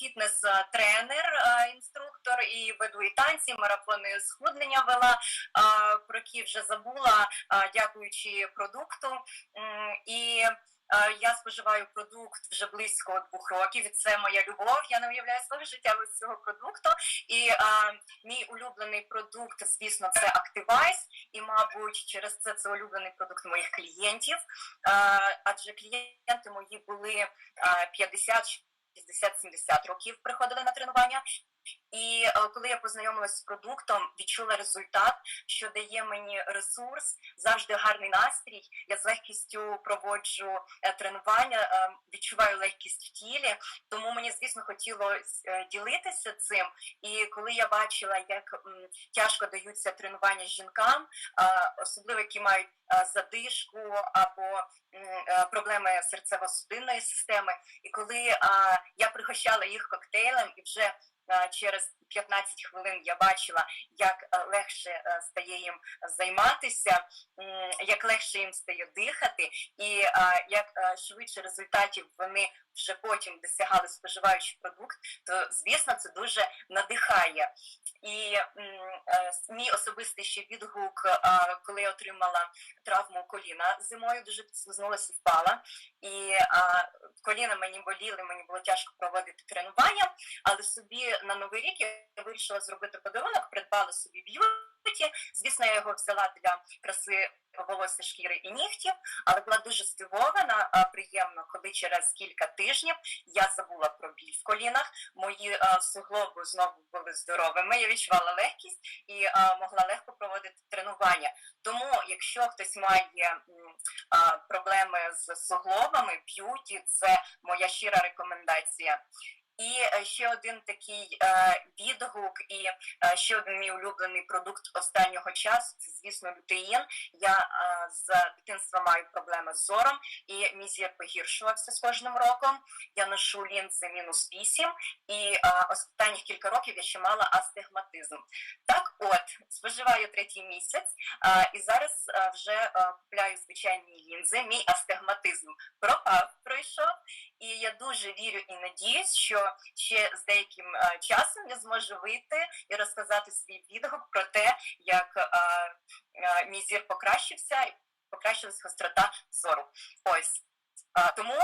фітнес-тренер, інструктор і веду і танці, марафони схуднення вела, про які вже забула, дякуючи продукту. І Е, Я споживаю продукт вже близько двох років. Це моя любов. Я не уявляю свого життя без цього продукту. І е, мій улюблений продукт, звісно, це Activize. І, мабуть, через це це улюблений продукт моїх клієнтів. Е, адже клієнти мої були е, 50 60-70 років приходили на тренування, і е, коли я познайомилася з продуктом, відчула результат, що дає мені ресурс, завжди гарний настрій. Я з легкістю проводжу е, тренування, е, відчуваю легкість в тілі. Тому мені, звісно, хотілося ділитися цим. І коли я бачила, як тяжко даються тренування жінкам, особливо які мають задишку або проблеми серцево-судинної системи, і коли я пригощала їх коктейлем і вже через 15 хвилин я бачила, як е, легше е, стає їм займатися, як легше їм стає дихати, і е, як швидше результатів вони вже потім досягали споживаючи продукт, то звісно це дуже надихає. І мій особистий ще відгук, коли я отримала травму коліна зимою, дуже підслизнулася впала. І коліна мені боліли, мені було тяжко проводити тренування, але собі на новий рік я вирішила зробити подарунок, придбала собі б'юті. Звісно, я його взяла для краси волосся, шкіри і нігтів, але була дуже здивована, а, приємно, коли через кілька тижнів я забула про біль в колінах. Мої а, суглоби знову були здоровими. Я відчувала легкість і а, могла легко проводити тренування. Тому, якщо хтось має а, проблеми з суглобами, б'юті це моя щира рекомендація. І е, ще один такий е, відгук, і е, ще один мій улюблений продукт останнього часу це, звісно, лютеїн. Я з дитинства маю проблеми з зором, і мій зір погіршувався з кожним роком. Я ношу лінзи мінус 8, і останніх кілька років я ще мала астигматизм. Так, от споживаю третій місяць, і зараз вже купляю звичайні лінзи. Мій астигматизм пропав, дуже вірю і надіюсь, що ще з деяким е, часом я зможу вийти і розказати свій відгук про те, як е, е, мій зір покращився і покращилась гострота зору. Ось. Тому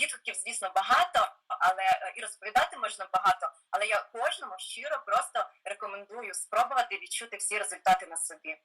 відгуків, звісно, багато, але і розповідати можна багато. Але я кожному щиро просто рекомендую спробувати відчути всі результати на собі.